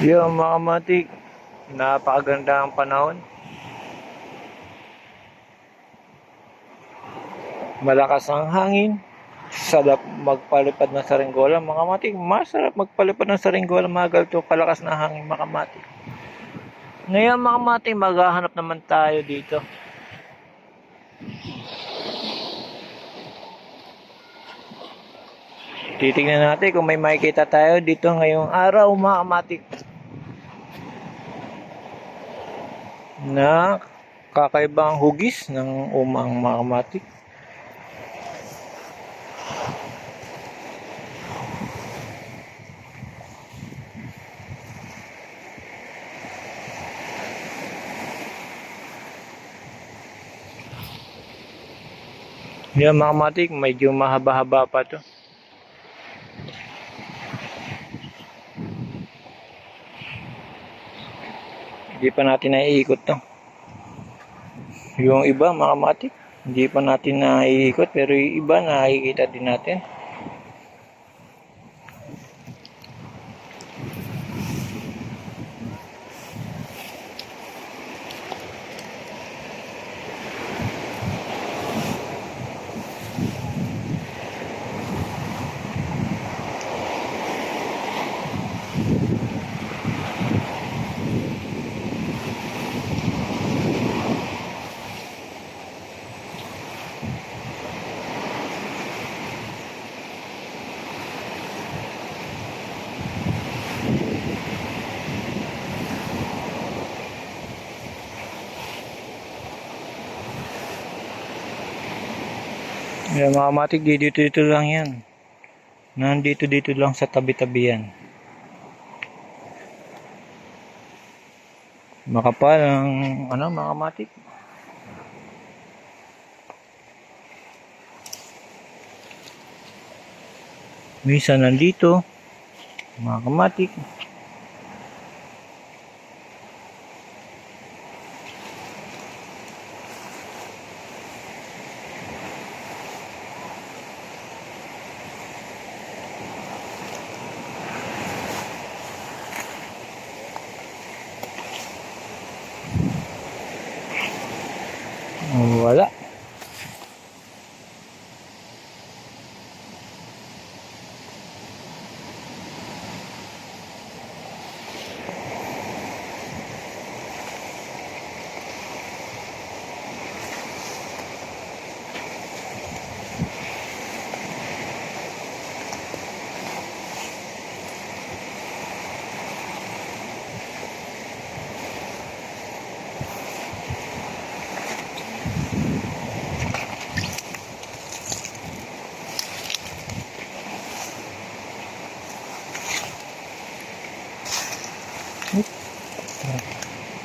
Yung mga matik, napakaganda ang panahon. Malakas ang hangin. Sarap magpalipad ng saringgola. Mga matik, masarap magpalipad ng saringgola. Mga galto, palakas na hangin mga matik. Ngayon mga matik, maghahanap naman tayo dito. Titignan natin kung may makikita tayo dito ngayong araw mga matik. Na kakaibang hugis ng umang mga matik. Yan mga matik, medyo mahaba-haba pa to. Hindi pa natin naiikot to. Yung iba mga matik, hindi pa natin naiikot pero yung iba nakikita din natin. Yan mga matik, di dito dito lang yan. Nandito dito lang sa tabi-tabi yan. Makapal ang ano mga matik. Minsan nandito, mga kamatik. Wala.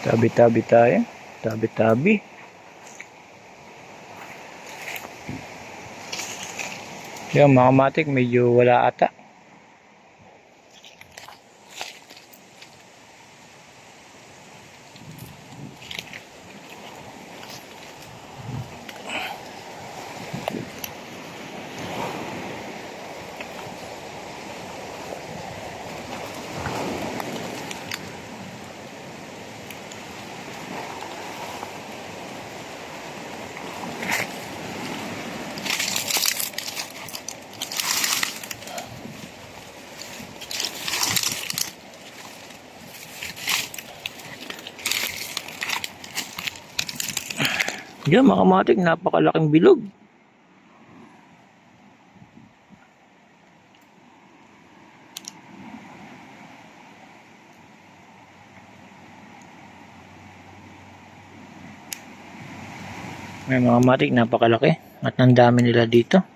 Tabi-tabi tayo. Tabi-tabi. Yung mga matik medyo wala ata. Yan mga matik, napakalaking bilog. May mga matik, napakalaki. At ang dami nila dito.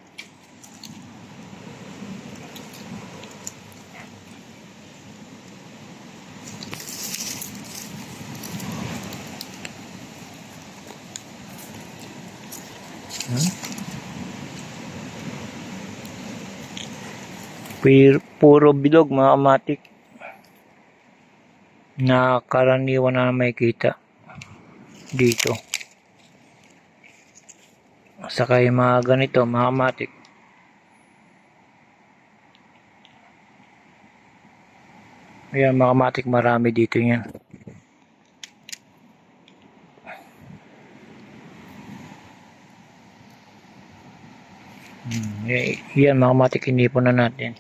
Puro bilog mga matik na karaniwan na makikita dito. Saka yung mga ganito, mga matik. Ayan mga kamatik, marami dito yan. Yan mga kamatik, inipon na natin.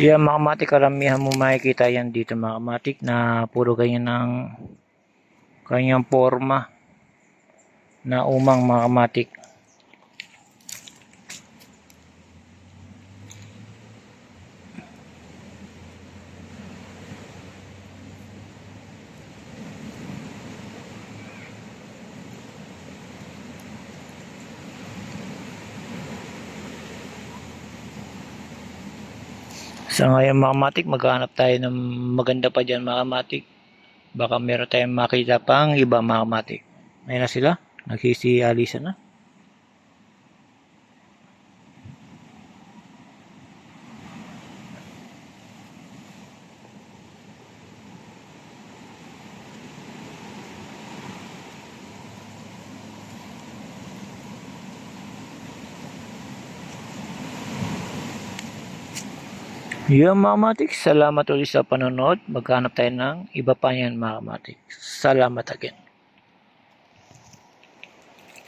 Yan mga kamatik, karamihan mo makikita yan dito mga kamatik na puro ganyan ng kanyang forma na umang mga kamatik. Sa ngayon mga kamatik, maghanap tayo ng maganda pa dyan mga kamatik. Baka meron tayong makita pang iba mga kamatik. Ayun na sila, nagsisialisa na. Yun mga kamatik, salamat ulit sa panonood. Maghanap tayo ng iba pa yan mga kamatik. Salamat again.